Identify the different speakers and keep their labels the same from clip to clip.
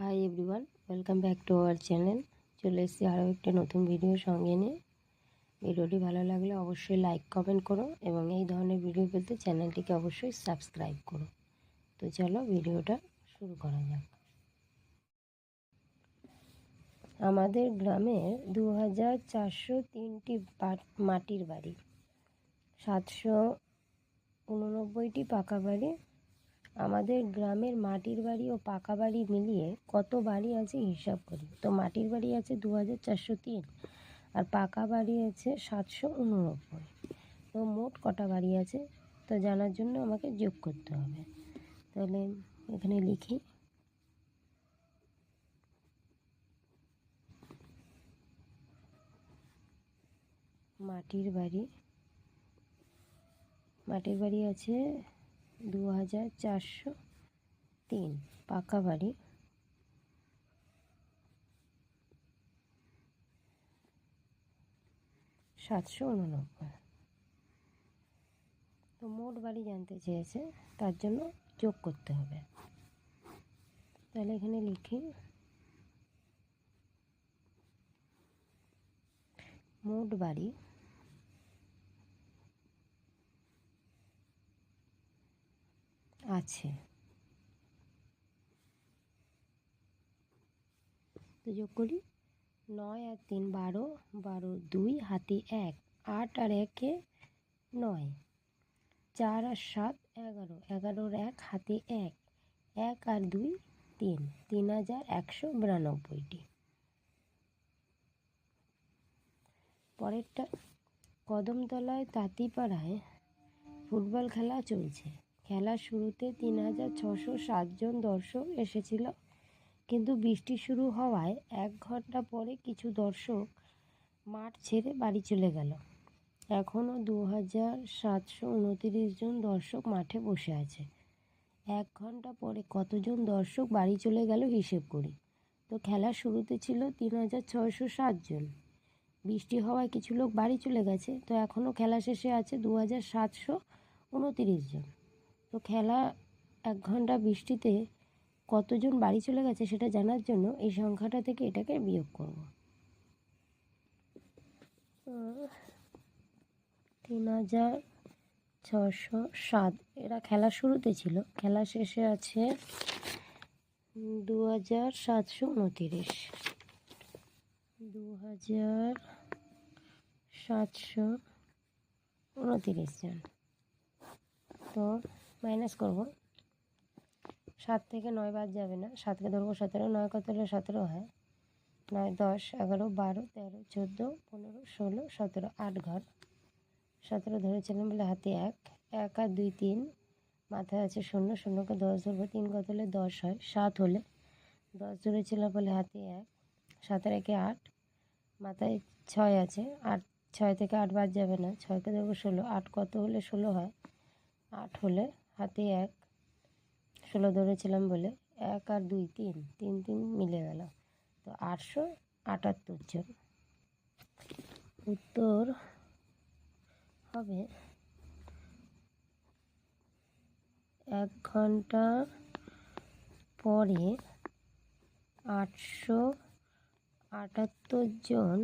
Speaker 1: Hi everyone welcome back to our channel চলে এসেছি আরও একটা নতুন ভিডিও সঙ্গে নিয়ে। ভিডিওটি ভালো লাগলে অবশ্যই লাইক কমেন্ট করো এবং এই ধরনের ভিডিও পেতে চ্যানেলটিকে অবশ্যই সাবস্ক্রাইব করো। তো চলো ভিডিওটা শুরু করা যাক। আমাদের গ্রামে দু হাজার চারশো তিনটি মাটির বাড়ি, সাতশো উননব্বইটি পাকা বাড়ি আমাদের গ্রামের মাটির বাড়ি ও পাকা বাড়ি মিলিয়ে কত বাড়ি আছে হিসাব করি। তো মাটির বাড়ি আছে দু হাজার চারশো তিন আর পাকা বাড়ি আছে সাতশো উননব্বই। তো মোট কটা বাড়ি আছে? তো জানার জন্য আমাকে যোগ করতে হবে। তাহলে এখানে লিখি। মাটির বাড়ি। মাটির বাড়ি আছে দু হাজার চারশো তিন, পাকা বাড়ি। সাতশো উননব্বই। তো মোট বাড়ি জানতে চেয়েছে, তার জন্য যোগ করতে হবে। তাহলে এখানে লিখি। মোট বাড়ি আছে। তো যোগ করি। নয় আর তিন বারো বারো দুই, হাতি এক, আট আর একে নয়। চার আর সাত এগারো, এগারোর এক, হাতি এক এক আর দুই তিন তিন হাজার একশো বিরানব্বইটি। পরেরটা, কদমতলায় তাঁতিপাড়ায় ফুটবল খেলা চলছে। খেলার শুরুতে তিন হাজার ছশো সাতজন দর্শক এসেছিল। কিন্তু বৃষ্টি শুরু হওয়ায় এক ঘণ্টা পরে কিছু দর্শক মাঠ ছেড়ে বাড়ি চলে গেল। এখনও দু হাজার সাতশো উনতিরিশ জন দর্শক মাঠে বসে আছে। এক ঘণ্টা পরে কতজন দর্শক বাড়ি চলে গেল হিসেব করি। তো খেলা শুরুতে ছিল তিন হাজার ছয়শো সাতজন বৃষ্টি হওয়ায় কিছু লোক বাড়ি চলে গেছে। তো এখনও খেলা শেষে আছে দু হাজার সাতশো উনতিরিশ জন। তো খেলা এক ঘণ্টা বৃষ্টিতে কতজন বাড়ি চলে গেছে সেটা জানার জন্য এই সংখ্যাটা থেকে এটাকে বিয়োগ করব। তিন হাজার ছশো সাত। এরা খেলা শুরুতে ছিল। খেলা শেষে আছে দু হাজার সাতশো উনতিরিশ। দু হাজার সাতশো উনতিরিশ জন। তো মাইনাস করব। সাত থেকে নয় বাদ যাবে না। সাতকে ধরবো সতেরো, নয় কত হলে সতেরো হয়? নয়, দশ, এগারো, বারো, তেরো, চোদ্দ, পনেরো, ষোলো, সতেরো, আট ঘর। সতেরো ধরেছিলাম বলে হাতে এক। এক আর দুই তিন। মাথায় আছে শূন্য। শূন্যকে দশ ধরবো। তিন কত হলে দশ হয়? সাত হলে। দশ ধরেছিলাম বলে হাতে এক। সাতের একে আট। মাথায় ছয় আছে। আট, ছয় থেকে আট বাদ যাবে না। ছয়কে ধরবো ষোলো। আট কত হলে ষোলো হয়? আট হলে হাতে এক, ষোলো ধরেছিলাম বলে এক আর দুই, তিন তিন তিন মিলে গেল। তো আটশো আটাত্তর জন। উত্তর হবে এক ঘণ্টা পরে আটশো আটাত্তর জন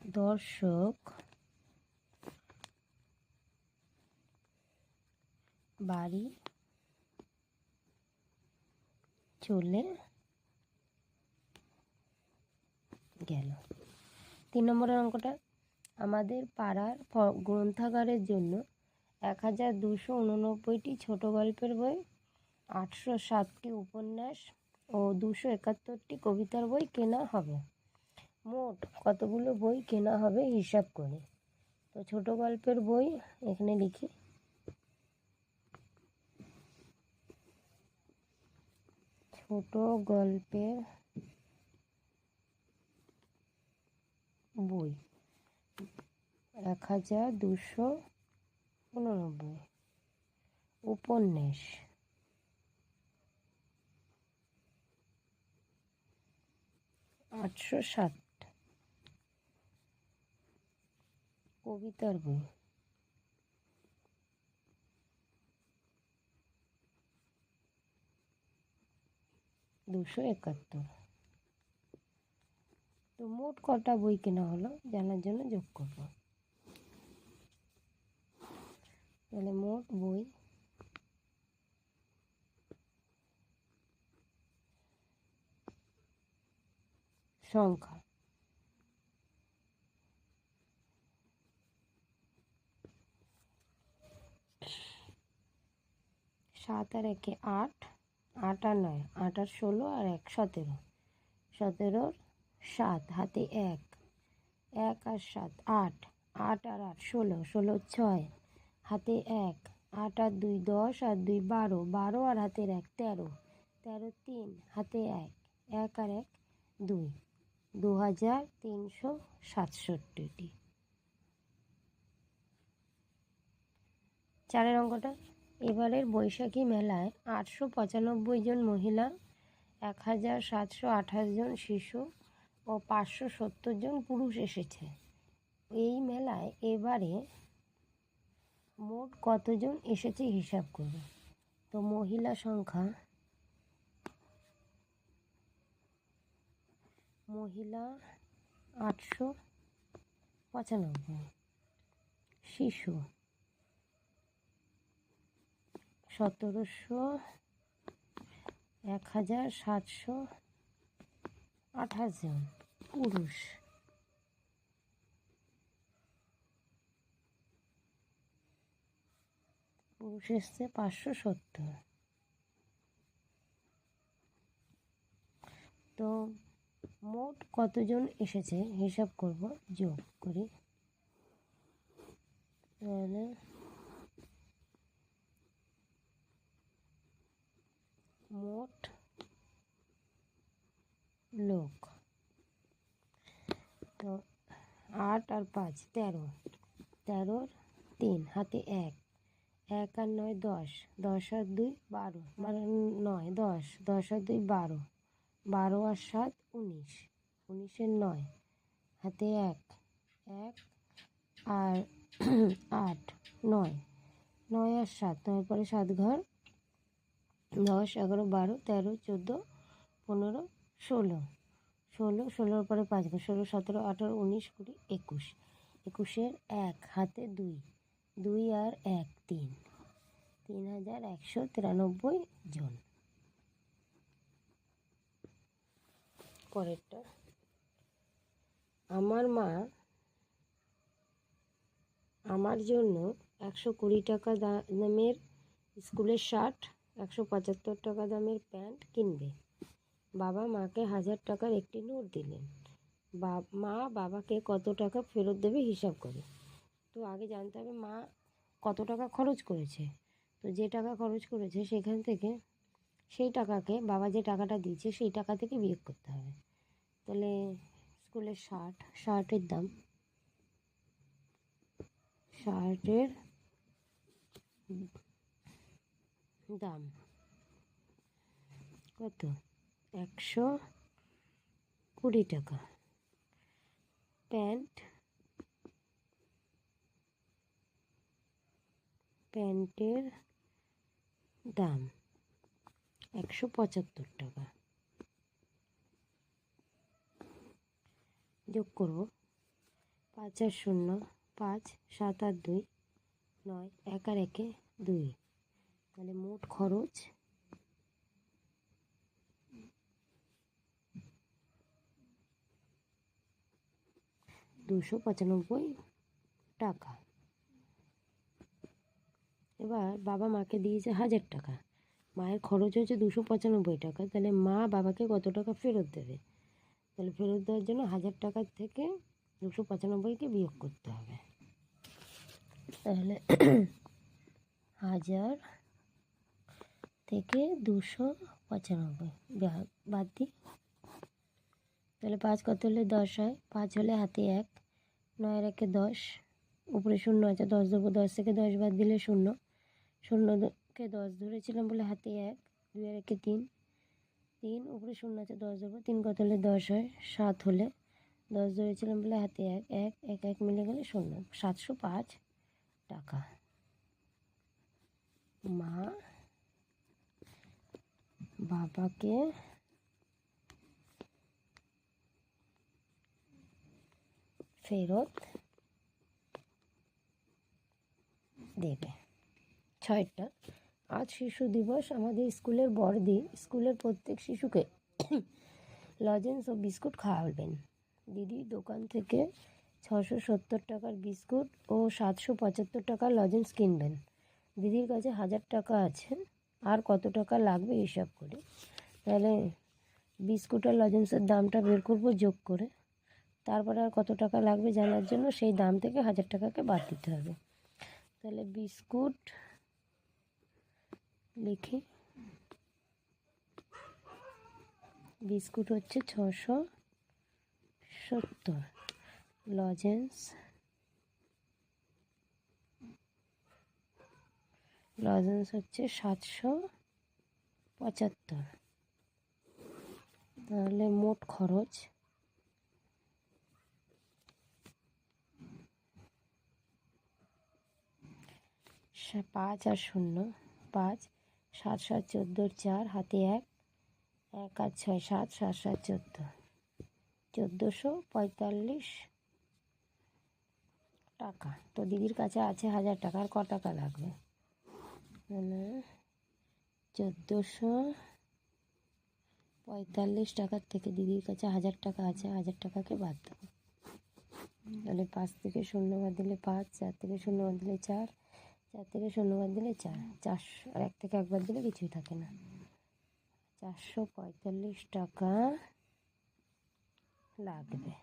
Speaker 1: দর্শক বাড়ি চলে গেল। তিন নম্বরের অঙ্কটা, আমাদের পাড়ার গ্রন্থাগারের জন্য এক হাজার দুশো উননব্বইটি ছোটো গল্পের বই, আটশো সাতটি উপন্যাস ও দুশো একাত্তরটি কবিতার বই কেনা হবে। মোট কতগুলো বই কেনা হবে হিসাব করে। তো ছোট গল্পের বই এখানে লিখি। ছোট গল্পের বই। এক হাজার দুশো উননব্বই। উপন্যাস। আটশো সাত কবিতার বই। দুশো একাত্তর। তো মোট কটা বই কেনা হলো জানার জন্য যোগ করব। তাহলে মোট বই সংখ্যা। সাত আর একে আট। আট নয়, আট আর ষোলো আর এক সতেরো। সতেরোর সাত, হাতে এক। এক আর সাত, আট। আট আর আট, ষোলো। ষোলো, ছয়। হাতে এক। আট আর দুই, দশ আর দুই, বারো। বারো আর হাতের এক, তেরো। তেরো, তিন। হাতে এক। এক আর এক, দুই। দু হাজার তিনশো সাতষট্টিটি। চারের অঙ্কটা? এবারের বৈশাখী মেলায় আটশো পঁচানব্বই জন মহিলা, এক হাজার সাতশো আঠাশ জন শিশু ও পাঁচশো সত্তর জন পুরুষ এসেছে। এই মেলায় এবারে মোট কতজন এসেছে হিসাব করবে? তো মহিলা সংখ্যা, মহিলা আটশো পঁচানব্বই, শিশু সতেরোশো, এক হাজার সাতশো আঠাশ জন পুরুষ। পুরুষ এসছে পাঁচশো সত্তর। তো মোট কতজন এসেছে? হিসাব করব, যোগ করি। তাহলে মোট লোক। তো আট আর পাঁচ, তেরো। তেরোর তিন, হাতে এক। এক আর নয়, দশ। দশ আর দুই, বারো। বারো নয়, দশ। দশ আর দুই, বারো। বারো আর সাত, উনিশ। উনিশের নয়, হাতে এক। এক আর আট, নয়। নয় আর সাত, নয় পরে সাত ঘর দশ, এগারো, বারো, তেরো, চোদ্দ, পনেরো, ষোলো। ষোলো, ষোলোর পরে পাঁচ ঘর ষোলো, সতেরো, আঠারো, উনিশ, কুড়ি, একুশ। একুশের এক, হাতে দুই। দুই আর এক, তিন। তিন হাজার একশো তিরানব্বই জন। পরেরটা। আমার মা আমার জন্য একশো কুড়ি টাকা দামের স্কুলের শার্ট একশো পঁচাত্তর টাকা দামের প্যান্ট কিনবে। বাবা মাকে হাজার টাকার একটি নোট দিলেন। মা বাবাকে কত টাকা ফেরত দেবে হিসাব করে। তো আগে জানতে হবে মা কত টাকা খরচ করেছে। তো যে টাকা খরচ করেছে সেখান থেকে সেই টাকাকে, বাবা যে টাকাটা দিয়েছে সেই টাকা থেকে বিয়োগ করতে হবে। তাহলে স্কুলের শার্ট শার্টের দাম। শার্টের দাম। কত? একশো কুড়ি টাকা। প্যান্ট? প্যান্টের দাম একশো পঁচাত্তর টাকা। যোগ করব। পাঁচ আর শূন্য, পাঁচ, সাত আর দুই, নয়, এক আর একে দুই। তাহলে মোট খরচ? দুশো পঁচানব্বই টাকা। এবার বাবা মাকে দিয়েছে হাজার টাকা। মায়ের খরচ হয়েছে দুশো পঁচানব্বই টাকা। তাহলে মা বাবাকে কত টাকা ফেরত দেবে? তাহলে ফেরত দেওয়ার জন্য হাজার টাকার থেকে দুশো পঁচানব্বইকে বিয়োগ করতে হবে। তাহলে হাজার থেকে দুশো পঁচানব্বই। বাদ দিই তাহলে পাঁচ কত হলে দশ হয়? পাঁচ হলে হাতে এক, নয় একে দশ, উপরে শূন্য আছে, দশ দেবো, দশ থেকে দশ বাদ দিলে শূন্য। শূন্যকে দশ ধরেছিলাম বলে হাতে এক, দুই একে তিন। তিন, উপরে শূন্য আছে, দশ দেবো। তিন কত হলে দশ হয়? সাত হলে। দশ ধরেছিলাম বলে হাতে এক এক এক এক মিলে গেলে শূন্য। সাতশো পাঁচ টাকা। মা বাবাকে ফেরত দেবে। ছয়টা। আজ শিশু দিবস, আমাদের স্কুলের বড়দি, স্কুলের প্রত্যেক শিশুকে লজেন্স ও বিস্কুট খাওয়াবেন। দিদি দোকান থেকে ছশো সত্তর টাকার বিস্কুট ও সাতশো পঁচাত্তর টাকার লজেন্স কিনবেন। দিদির কাছে হাজার টাকা আছে, আর কত টাকা লাগবে হিসাব করে। তাহলে বিস্কুট আর লজেন্সের দামটা বের করব যোগ করে। তারপরে আর কত টাকা লাগবে জানার জন্য সেই দাম থেকে হাজার টাকাকে বাদ দিতে হবে। তাহলে বিস্কুট লিখি। বিস্কুট হচ্ছে ছশো সত্তর। লজেন্স। লজেন্স হচ্ছে সাতশো পঁচাত্তর। তাহলে মোট খরচ? পাঁচ আর শূন্য, পাঁচ, সাত সাত চোদ্দোর চার, হাতে এক এক আর ছয়, সাত সাত সাত, চোদ্দ। চোদ্দোশো পঁয়তাল্লিশ টাকা। তো দিদির কাছে আছে হাজার টাকা, আর ক টাকা লাগবে? মানে চোদ্দোশো পঁয়তাল্লিশ টাকার থেকে দিদির কাছে হাজার টাকা আছে, হাজার টাকাকে বাদ দেবো তাহলে পাঁচ থেকে শূন্য বাদ দিলে পাঁচ, চার থেকে শূন্য বাদ দিলে চার চার থেকে শূন্য বাদ দিলে চার, চারশো আর এক থেকে একবার দিলে কিছুই থাকে না। চারশো পঁয়তাল্লিশ টাকা লাগবে।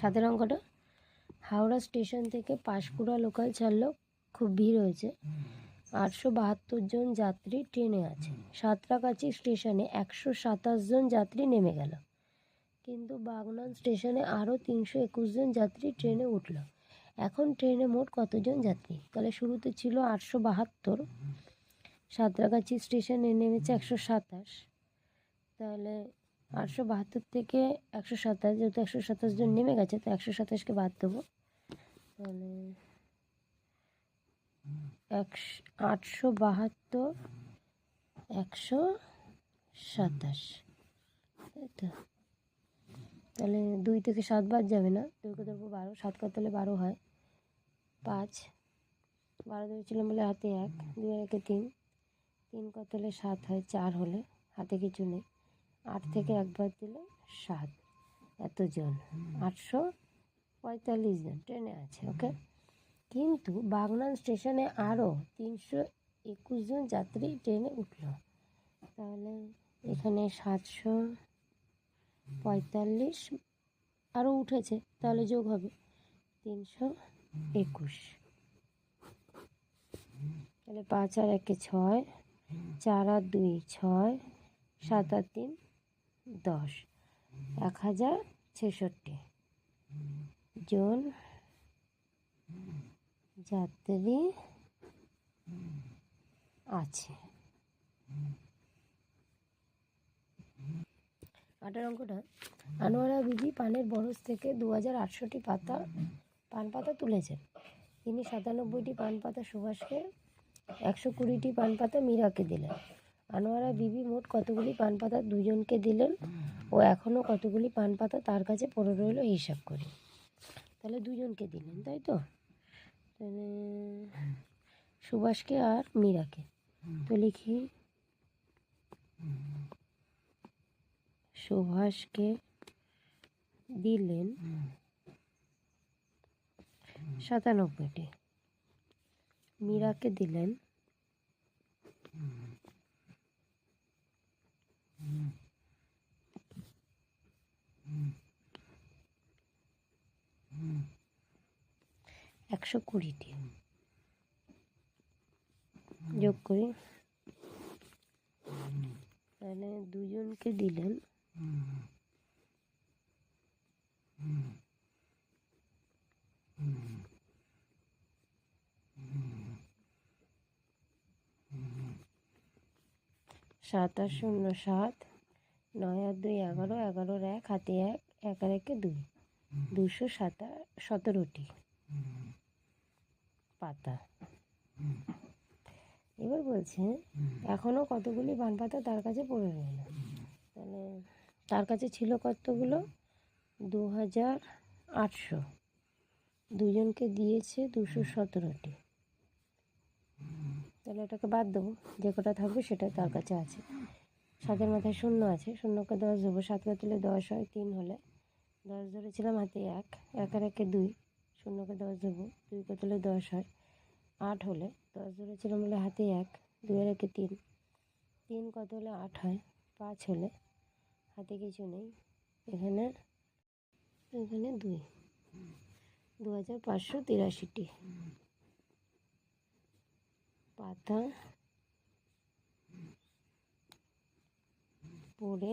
Speaker 1: সাতের অঙ্কটা? হাওড়া স্টেশন থেকে পাঁশকুড়া লোকাল ছাড়লো খুব ভিড় হয়েছে। আটশো বাহাত্তর জন যাত্রী ট্রেনে আছে। সাঁতরাগাছি স্টেশনে একশো সাতাশ জন যাত্রী নেমে গেল। কিন্তু বাগনান স্টেশনে আরও তিনশো একুশ জন যাত্রী ট্রেনে উঠল। এখন ট্রেনে মোট কতজন যাত্রী? তাহলে শুরুতে ছিল আটশো বাহাত্তর। সাঁতরাগাছি স্টেশনে নেমেছে একশো সাতাশ। তাহলে আটশো বাহাত্তর থেকে একশো সাতাশ, যেহেতু একশো সাতাশ জন নেমে গেছে, তো একশো সাতাশকে বাদ দেবো। তাহলে একশো আটশো বাহাত্তর, একশো সাতাশ। তো তাহলে দুই থেকে সাত বাদ যাবে না। দুই কত বারো। সাত কত বারো হয়? পাঁচ। বারো ধরেছিলাম বলে হাতে এক। দুই একে তিন। তিন কত সাত হয়? চার হলে। হাতে কিছু নেই। আট থেকে একবার দিলে সাত। এতজন। আটশো পঁয়তাল্লিশ জন। ট্রেনে আছে, ওকে? কিন্তু বাগনান স্টেশনে আরও তিনশো একুশ জন যাত্রী ট্রেনে উঠল। তাহলে এখানে সাতশো পঁয়তাল্লিশ আরও উঠেছে, তাহলে যোগ হবে তিনশো একুশ। তাহলে পাঁচ আর একে ছয়, চার আর দুই ছয়, সাত আর তিন দশ। এক হাজার ছেষট্টি জন যাত্রী আছে। আটার অঙ্কটা, আনোয়ারা বিবি পানের বরজ থেকে দু হাজার আটশোটি পাতা পান পাতা তুলেছেন। তিনি সাতানব্বইটি পান পাতা সুভাষকে, একশো কুড়িটি পান পাতা মীরাকে দিলেন। আনোয়ারা বিবি মোট কতগুলি পান পাতা দুজনকে দিলেন ও এখনও কতগুলি পান পাতা তার কাছে পড়ে রইল হিসাব করে। তাহলে দুজনকে দিলেন, তাই তো? সুভাষকে আর মীরাকে। তো লিখি সুভাষকে দিলেন সাতানব্বইটি। মীরাকে দিলেন একশো কুড়িটি যোগ করি। তাহলে দুজনকে দিলেন। সাত আর শূন্য সাত, নয় আর দুই এগারো, এগারোর এক, হাতে এক এক আর একে দুই। দুশো সাতা সতেরোটি পাতা। এবার বলছে এখনও কতগুলি পান পাতা তার কাছে পড়ে রইল? তাহলে তার কাছে ছিল কতগুলো? দু হাজার আটশো। দুজনকে দিয়েছে দুশো সতেরোটি। তাহলে এটাকে বাদ দেবো যে কটা থাকবে সেটা তার কাছে আছে। সাতের মাথায় শূন্য আছে, শূন্যকে দশ দেবো। সাতকে তুলে দশ হয় তিন হলে। দশ ধরেছিলাম হাতে এক, একের একে দুই। শূন্যকে দশ দেবো দুইকে তুলে দশ হয়। আট হলে দশ ধরেছিলাম বলে হাতে এক দুইয়ের একে তিন। তিন কত হলে আট হয়? পাঁচ হলে হাতে কিছু নেই। এখানে এখানে দুই। দু হাজার পাঁচশো তিরাশিটি। পাতা পড়ে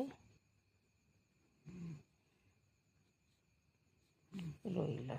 Speaker 1: রইল।